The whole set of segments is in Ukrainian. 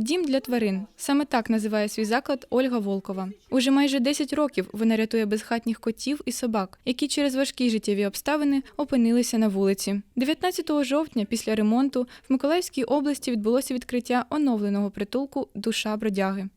Дім для тварин саме так називає свій заклад Ольга Волкова. Уже майже 10 років вона рятує безхатніх котів і собак, які через важкі життєві обставини опинилися на вулиці. 19 жовтня, після ремонту, в Миколаївській області відбулося відкриття оновленого притулку Душа бродяги.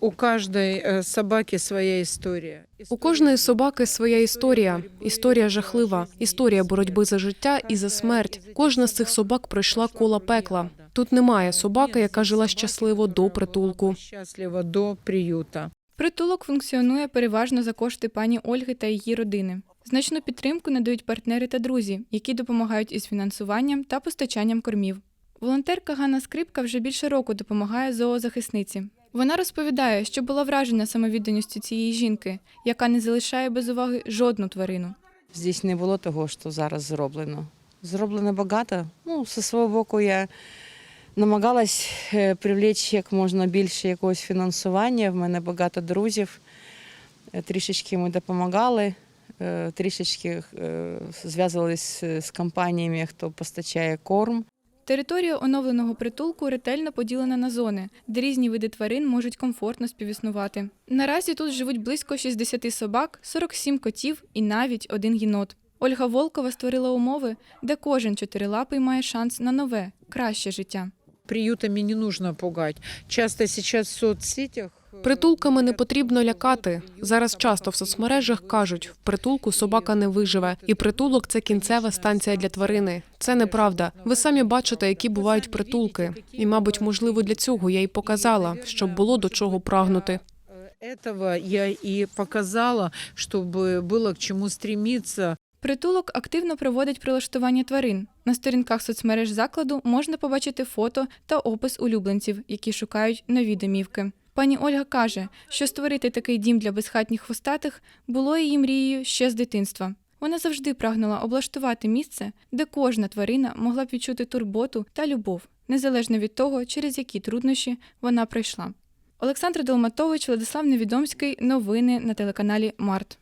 У каждой э, собаки своя история. У кожної собаки своя історія. Історія жахлива. Історія боротьби за життя і за смерть. Кожна з цих собак пройшла кола пекла. Тут немає собаки, яка жила щасливо до притулку. Счастливо до приюта. Притулок функціонує переважно за кошти пані Ольги та її родини. Значну підтримку надають партнери та друзі, які допомагають із фінансуванням та постачанням кормів. Волонтерка Ганна Скрипка вже більше року допомагає зоозахисниці. Вона розповідає, що була вражена самовідданістю цієї жінки, яка не залишає без уваги жодну тварину. Здесь не було того, що зараз зроблено. Зроблено багато. Ну, зі свого боку, я намагалась е, привлечь як можна більше якогось фінансування. В мене багато друзів. Е, Трішечки ми допомагали, е, трішечки зв'язувалися з компаніями, хто постачає корм. Територія оновленого притулку ретельно поділена на зони, де різні види тварин можуть комфортно співіснувати. Наразі тут живуть близько 60 собак, 47 котів і навіть один єнот. Ольга Волкова створила умови, де кожен чотирилапий має шанс на нове, краще життя. Приютами не нужно пугать. Часто сейчас в соцсетях... э, Притулками не потрібно лякати. Зараз часто в соцмережах кажуть, в притулку собака не виживе, і притулок це кінцева станція для тварини. Це неправда. Ви самі бачите, які бувають притулки. І, мабуть, можливо, для цього я і показала, щоб було до чого прагнути. Э, Этого я и показала, чтобы было к чему стремиться. Притулок активно проводить прилаштування тварин. На сторінках соцмереж закладу можна побачити фото та опис улюбленців, які шукають нові домівки. Пані Ольга каже, що створити такий дім для безхатніх хвостатих було її мрією ще з дитинства. Вона завжди прагнула облаштувати місце, де кожна тварина могла б відчути турботу та любов, незалежно від того, через які труднощі вона пройшла. Олександр Долматович, Владислав Невідомський. Новини на телеканалі Март.